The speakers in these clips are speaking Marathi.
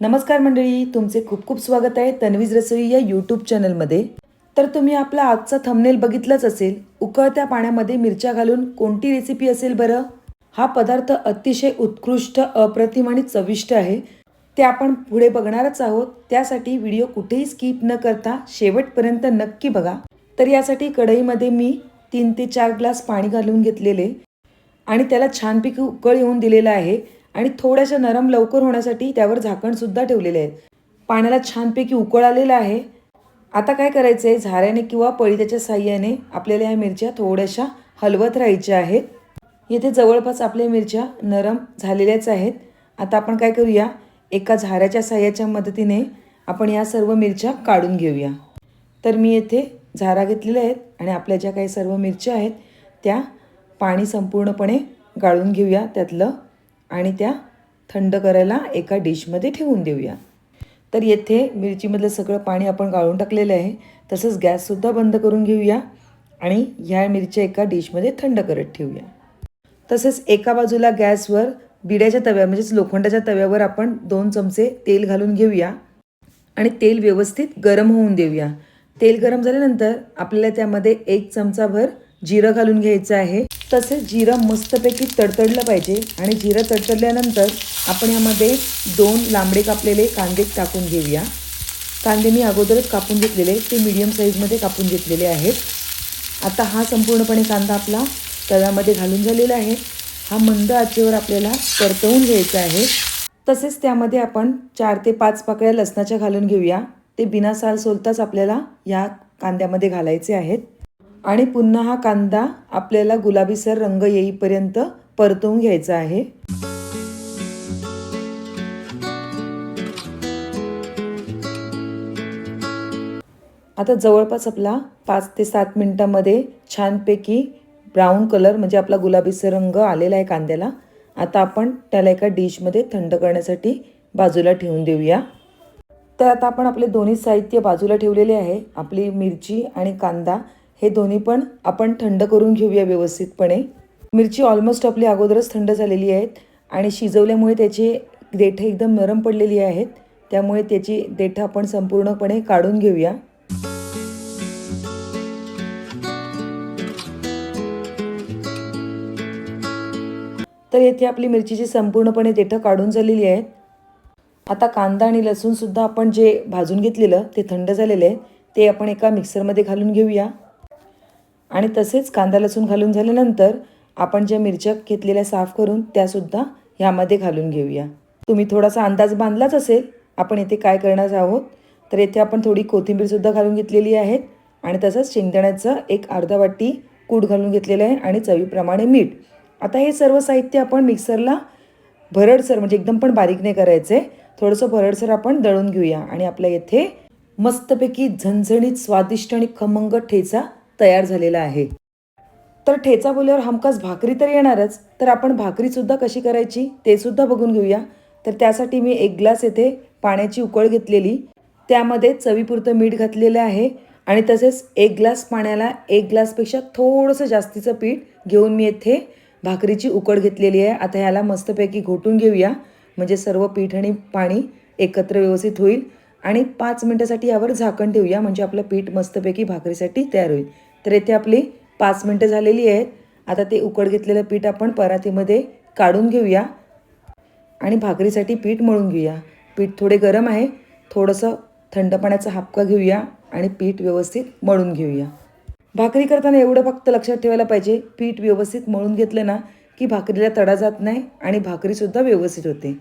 नमस्कार मंडळी तुमचे खूप खूप स्वागत आहे तन्वीज रसोई या यूट्यूब चॅनलमध्ये तर तुम्ही आपला आजचा थंबनेल बघितलाच असेल उकळत्या पाण्यामध्ये मिरच्या घालून कोणती रेसिपी असेल बरं? हा पदार्थ अतिशय उत्कृष्ट अप्रतिम आणि चविष्ट आहे. ते आपण पुढे बघणारच आहोत त्यासाठी व्हिडिओ कुठेही स्किप न करता शेवटपर्यंत नक्की बघा. तर यासाठी कढईमध्ये मी तीन ते चार ग्लास पाणी घालून घेतलेले. आणि त्याला छानपैकी उकळ येऊन दिलेलं आहे. आणि थोड्याशा नरम लवकर होण्यासाठी त्यावर झाकणसुद्धा ठेवलेले आहेत. पाण्याला छानपैकी उकळ आलेला आहे. आता काय करायचं आहे झाऱ्याने किंवा पळीत्याच्या साह्याने आपल्याला ह्या मिरच्या थोड्याशा हलवत राहायच्या आहेत. येथे जवळपास आपल्या मिरच्या नरम झालेल्याच आहेत. आता आपण काय करूया? एका झाऱ्याच्या साह्याच्या मदतीने आपण या सर्व मिरच्या काढून घेऊया. तर मी येथे झारा घेतलेल्या आहेत आणि आपल्या ज्या काही सर्व मिरच्या आहेत त्या पाणी संपूर्णपणे गाळून घेऊया त्यातलं आणि त्या थंड करायला एका डिशमध्ये ठेवून देऊया. तर येथे मिरचीमधलं सगळं पाणी आपण गाळून टाकलेलं आहे. तसंच गॅससुद्धा बंद करून घेऊया आणि ह्या मिरच्या एका डिशमध्ये थंड करत ठेवूया. तसेच एका बाजूला गॅसवर बिड्याच्या तव्या म्हणजेच लोखंडाच्या तव्यावर आपण दोन चमचे तेल घालून घेऊया आणि तेल व्यवस्थित गरम होऊन देऊया. तेल गरम झाल्यानंतर आपल्याला त्यामध्ये एक चमचाभर जिरं घालून घ्यायचं आहे. तसेच जिरं मस्तपैकी तडतडलं पाहिजे आणि जिरं तडतडल्यानंतर आपण यामध्ये दोन लांबडे कापलेले कांदे टाकून घेऊया. कांदे मी अगोदरच कापून घेतलेले ते मीडियम साईजमध्ये कापून घेतलेले आहेत. आता हा संपूर्णपणे कांदा आपला तव्यामध्ये घालून झालेला आहे. हा मंद आचेवर आपल्याला परतवून घ्यायचा आहे. तसेच त्यामध्ये आपण चार ते पाच पाकळ्या लसणाच्या घालून घेऊया. ते बिना साल सोलताच आपल्याला या कांद्यामध्ये घालायचे आहेत. आणि पुन्हा हा कांदा आपल्याला गुलाबीसर रंग येईपर्यंत परतवून घ्यायचा आहे. आता जवळपास आपला पाच ते सात मिनटामध्ये छानपैकी ब्राऊन कलर म्हणजे आपला गुलाबीचा रंग आलेला आहे कांद्याला. आता आपण त्याला एका डिशमध्ये थंड करण्यासाठी बाजूला ठेवून देऊया. तर आता आपण आपले दोन्ही साहित्य बाजूला ठेवलेले आहे. आपली मिरची आणि कांदा हे दोन्ही पण आपण थंड करून घेऊया व्यवस्थितपणे. मिरची ऑलमोस्ट आपली अगोदरच थंड झालेली आहेत आणि शिजवल्यामुळे त्याची देठं एकदम नरम पडलेली आहेत. त्यामुळे त्याची देठं आपण संपूर्णपणे काढून घेऊया. तर येथे आपली मिरचीची संपूर्णपणे देठं काढून झालेली आहेत. आता कांदा आणि लसूणसुद्धा आपण जे भाजून घेतलेलं ते थंड झालेलं आहे ते आपण एका मिक्सरमध्ये घालून घेऊया. आणि तसेच कांदा लसूण घालून झाल्यानंतर आपण ज्या मिरच्या घेतलेल्या साफ करून त्यासुद्धा ह्यामध्ये घालून घेऊया. तुम्ही थोडासा अंदाज बांधलाच असेल आपण येथे काय करणार आहोत? तर येथे आपण थोडी कोथिंबीरसुद्धा घालून घेतलेली आहेत आणि तसंच शेंगदाण्याचं एक अर्धा वाटी कूट घालून घेतलेलं आहे आणि चवीप्रमाणे मीठ. आता हे सर्व साहित्य आपण मिक्सरला भरडसर म्हणजे एकदम पण बारीक नाही करायचं आहे थोडंसं भरडसर आपण दळून घेऊया आणि आपल्या येथे मस्तपैकी झणझणीत स्वादिष्ट आणि खमंग ठेचा तयार झालेला आहे. तर ठेचा बोल्यावर हमखास भाकरी तर येणारच. तर आपण भाकरीसुद्धा कशी करायची ते सुद्धा बघून घेऊया. तर त्यासाठी मी एक ग्लास येथे पाण्याची उकळ घेतलेली. त्यामध्ये चवीपुरतं मीठ घातलेलं आहे. आणि तसेच एक ग्लास पाण्याला एक ग्लासपेक्षा थोडंसं जास्तीचं पीठ घेऊन मी येथे भाकरीची उकळ घेतलेली आहे. आता ह्याला मस्तपैकी घोटून घेऊया. म्हणजे सर्व पीठ आणि पाणी एकत्र व्यवस्थित होईल. आणि पाच मिनटासाठी यावर झाकण ठेवूया. म्हणजे आपलं पीठ मस्तपैकी भाकरीसाठी तयार होईल. तर येथे आपली पाच मिनटं झालेली आहेत. आता ते उकड घेतलेलं पीठ आपण परातीमध्ये काढून घेऊया. आणि भाकरीसाठी पीठ मळून घेऊया. पीठ थोडे गरम आहे. थोडंसं थंड पाण्याचा हापका घेऊया आणि पीठ व्यवस्थित मळून घेऊया. भाकरी करताना एवढं फक्त लक्षात ठेवायला पाहिजे पीठ व्यवस्थित मळून घेतलं ना की भाकरीला तडा जात नाही आणि भाकरीसुद्धा व्यवस्थित होते.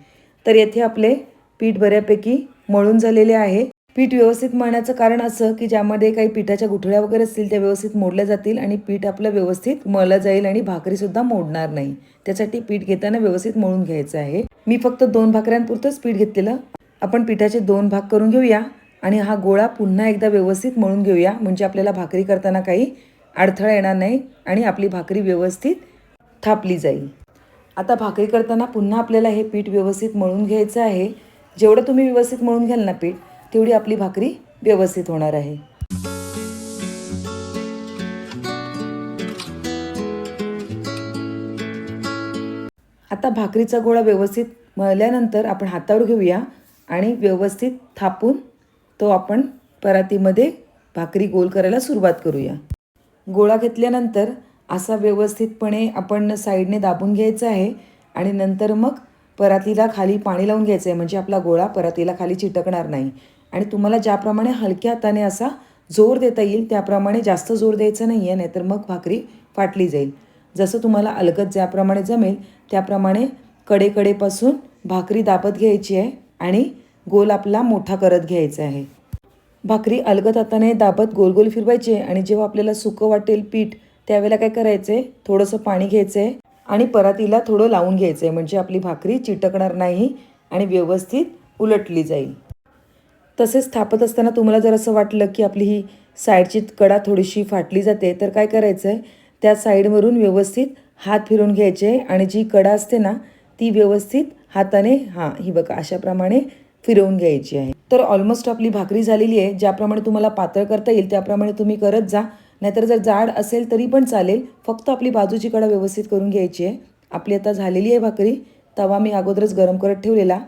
तर येथे आपले पीठ बऱ्यापैकी मळून झालेले आहे. पीठ व्यवस्थित मळण्याचं कारण असं की ज्यामध्ये काही पिठाच्या गुठळ्या वगैरे असतील त्या व्यवस्थित मोडल्या जातील आणि पीठ आपलं व्यवस्थित मळलं जाईल आणि भाकरीसुद्धा मोडणार नाही. त्यासाठी पीठ घेताना व्यवस्थित मळून घ्यायचं आहे. मी फक्त दोन भाकऱ्यांपुरतंच पीठ घेतलेलं. आपण पिठाचे दोन भाग करून घेऊया आणि हा गोळा पुन्हा एकदा व्यवस्थित मळून घेऊया. म्हणजे आपल्याला भाकरी करताना काही अडथळा येणार नाही आणि आपली भाकरी व्यवस्थित थापली जाईल. आता भाकरी करताना पुन्हा आपल्याला हे पीठ व्यवस्थित मळून घ्यायचं आहे. जेवढं तुम्ही व्यवस्थित मळून घ्याल ना पीठ तेवढी आपली भाकरी व्यवस्थित होणार आहे. आता भाकरीचा गोळा व्यवस्थित मळल्यानंतर आपण हातावर घेऊया आणि व्यवस्थित थापून तो आपण परातीमध्ये भाकरी गोल करायला सुरुवात करूया. गोळा घेतल्यानंतर असा व्यवस्थितपणे आपण साईडने दाबून घ्यायचा आहे आणि नंतर मग परातीला खाली पाणी लावून घ्यायचं आहे. म्हणजे आपला गोळा परातीला खाली चिटकणार नाही. आणि तुम्हाला ज्याप्रमाणे हलक्या हाताने असा जोर देता येईल त्याप्रमाणे जास्त जोर द्यायचा नाही आहे नाहीतर मग भाकरी फाटली जाईल. जसं तुम्हाला अलगद ज्याप्रमाणे जमेल त्याप्रमाणे कडेकडेपासून भाकरी दाबत घ्यायची आहे आणि गोल आपला मोठा करत घ्यायचा आहे. भाकरी अलगद हाताने दाबत गोल गोल फिरवायचे आणि जेव्हा आपल्याला सुकं वाटेल पीठ त्यावेळेला काय करायचं आहे थोडंसं पाणी घ्यायचं आहे आणि परातीला थोडं लावून घ्यायचं आहे म्हणजे आपली भाकरी चिटकणार नाही आणि व्यवस्थित उलटली जाईल. तसेच थापत असताना तुम्हाला जर असं वाटलं की आपली ही साईडची कडा थोडीशी फाटली जाते तर काय करायचं आहे त्या साईडवरून व्यवस्थित हात फिरून घ्यायचे आणि जी कडा असते ना ती व्यवस्थित हाताने हां ही बघा अशाप्रमाणे फिरवून घ्यायची आहे. तर ऑलमोस्ट आपली भाकरी झालेली आहे. ज्याप्रमाणे तुम्हाला पातळ करता येईल त्याप्रमाणे तुम्ही करत जा. नाहीतर जर जाड असेल तरी पण चालेल. फक्त आपली बाजूची कडा व्यवस्थित करून घ्यायची आहे. आपली आता झालेली आहे भाकरी. तवा मी अगोदरच गरम करत ठेवलेला.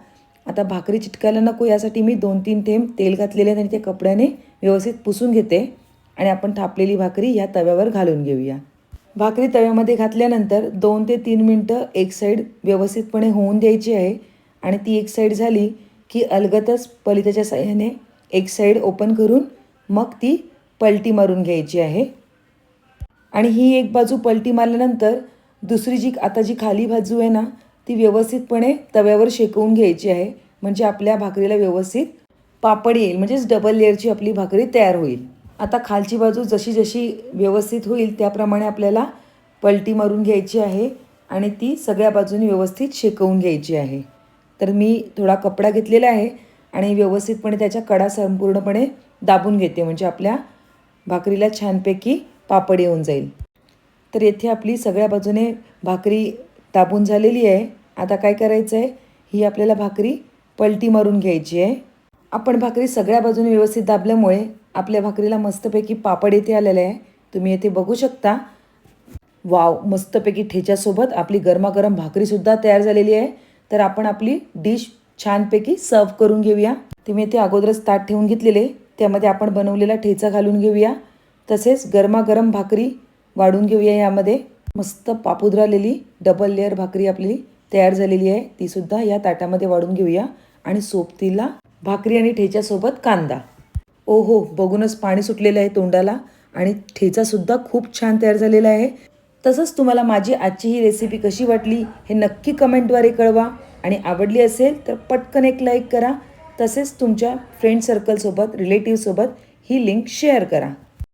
आता भाकरी चिटकायला नको यासाठी मी दोन तीन थेंब तेल घातलेले आहेत आणि ते कपड्याने व्यवस्थित पुसून घेते. आणि आपण थापलेली भाकरी या तव्यावर घालून घेऊया. भाकरी तव्यामध्ये घातल्यानंतर दोन ते तीन मिनटं एक साईड व्यवस्थितपणे होऊन द्यायची आहे. आणि ती एक साईड झाली की अलगतच पलिताच्या साह्याने एक साईड ओपन करून मग ती पलटी मारून घ्यायची आहे. आणि ही एक बाजू पलटी मारल्यानंतर दुसरी जी आता जी खाली बाजू आहे ना ती व्यवस्थितपणे तव्यावर शेकवून घ्यायची आहे. म्हणजे आपल्या भाकरीला व्यवस्थित पापड येईल. म्हणजेच डबल लेअरची आपली भाकरी तयार होईल. आता खालची बाजू जशी जशी व्यवस्थित होईल त्याप्रमाणे आपल्याला पलटी मारून घ्यायची आहे आणि ती सगळ्या बाजूनी व्यवस्थित शेकवून घ्यायची आहे. तर मी थोडा कपडा घेतलेला आहे आणि व्यवस्थितपणे त्याच्या कडा संपूर्णपणे दाबून घेते. म्हणजे आपल्या भाकरीला छानपैकी पापड येऊन जाईल. तर येथे आपली सगळ्या बाजूने भाकरी दाबून झालेली आहे. आता काय करायचं आहे ही आपल्याला भाकरी पलटी मारून घ्यायची आहे. आपण भाकरी सगळ्या बाजूने व्यवस्थित दाबल्यामुळे आपल्या भाकरीला मस्तपैकी पापड येथे आलेलं आहे. तुम्ही येथे बघू शकता. वाव मस्तपैकी ठेच्यासोबत आपली गरमागरम भाकरीसुद्धा तयार झालेली आहे. तर आपण आपली डिश छानपैकी सर्व करून घेऊया. तुम्ही मी ते अगोदरच ताट ठेवून घेतलेले. त्यामध्ये आपण बनवलेला ठेचा घालून घेऊया. तसेच गरमागरम भाकरी वाढून घेऊया यामध्ये. मस्त पापुद्रालेली डबल लेअर भाकरी आपली तयार झालेली आहे. तीसुद्धा या ताटामध्ये वाढून घेऊया. आणि सोबतीला भाकरी आणि ठेच्यासोबत कांदा. ओ हो बघूनच पाणी सुटलेलं आहे तोंडाला. आणि ठेचासुद्धा खूप छान तयार झालेला आहे. तसंच तुम्हाला माझी आजची ही रेसिपी कशी वाटली हे नक्की कमेंटद्वारे कळवा. आणि आवडली असेल तर पटकन एक लाईक करा. तसेच तुमच्या फ्रेंड सर्कलसोबत रिलेटिव्हसोबत ही लिंक शेअर करा.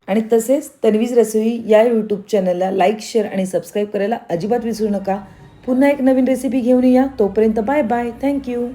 आणि तसेच तन्वीज रसोई या यूट्यूब चॅनलला लाईक शेअर आणि सबस्क्राईब करायला अजिबात विसरू नका. पुन्हा एक नवीन रेसिपी घेऊन या. तोपर्यंत बाय बाय थँक्यू